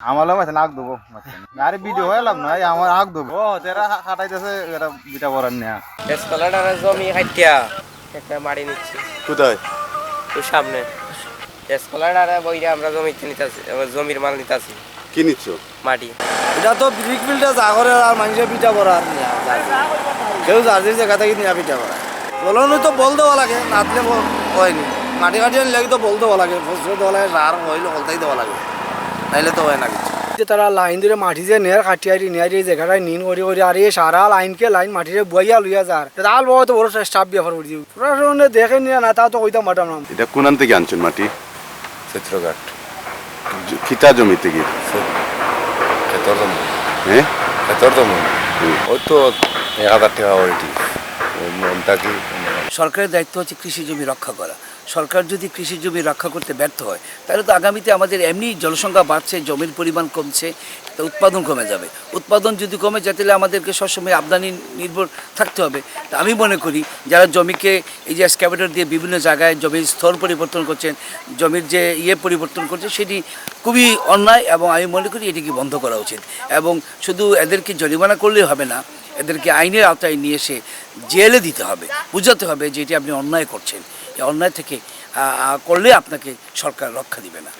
আমার লোক আছে নাক দেবো আরে ভিডিও হয়ে লাভ নয় আমার আগ দেবো ও তেরা হাঁটাইতেছে এটা বিটা করার নেয়া। স্কলারটার জমি হাইটিয়া। একটা মারি নিচ্ছি। কোথায়? তো সামনে। বইরা আমরা জমি নিতেছি জমির মাল নিতেছি। কি নিচ্ছ? মাটি এটা তো ব্রিক ফিল্ডে জাগরের আর মানুষের পিঠা করা আর নিয়া। কেউ জার্জির জায়গা থেকে নিয়ে পিঠা করা বলনো তো বল দেওয়া লাগে নাতলে ব- হয়নি। মাটি কাটি আনলে তো বল দেওয়া লাগে ফসল দেওয়া লাগে সার হইলে হলতাই দেওয়া লাগে। নাইলে তো হয় না কিছু। যে তারা লাইন ধরে মাটি যে নেয়ার কাটিয়ারি নেয়ার এই জায়গাটায় নিন করি করি আর এই সারা লাইনকে লাইন মাটিরে বইয়া লইয়া যার। তাল বাবা তো বড় স্টাফ ব্যাপার করছি প্রশাসনে দেখে নিয়ে না তা তো কইতাম মাটাম না এটা কোন থেকে আনছেন মাটি? চিত্রঘাট। খিতা জমি থেকে খেতর জমি। হ্যাঁ খেতর জমি? ওই তো এক হাজার টাকা ওইটি মনটা কি? সরকারের দায়িত্ব হচ্ছে কৃষি জমি রক্ষা করা। সরকার যদি কৃষি জমি রক্ষা করতে ব্যর্থ হয়, তাহলে তো আগামীতে আমাদের এমনি জনসংখ্যা বাড়ছে, জমির পরিমাণ কমছে, তো উৎপাদন কমে যাবে। উৎপাদন যদি কমে যায়, তাহলে আমাদেরকে সবসময় আমদানি নির্ভর থাকতে হবে। তা আমি মনে করি, যারা জমিকে এই যে স্ক্যাভেটর দিয়ে বিভিন্ন জায়গায় জমির স্তর পরিবর্তন করছেন, জমির যে ইয়ে পরিবর্তন করছে সেটি খুবই অন্যায় এবং আমি মনে করি এটিকে বন্ধ করা উচিত। এবং শুধু এদেরকে জরিমানা করলেই হবে না, এদেরকে আইনের আওতায় নিয়ে এসে জেলে দিতে হবে, বুঝাতে হবে যে এটি আপনি অন্যায় করছেন। এই অন্যায় থেকে করলে আপনাকে সরকার রক্ষা দিবে না।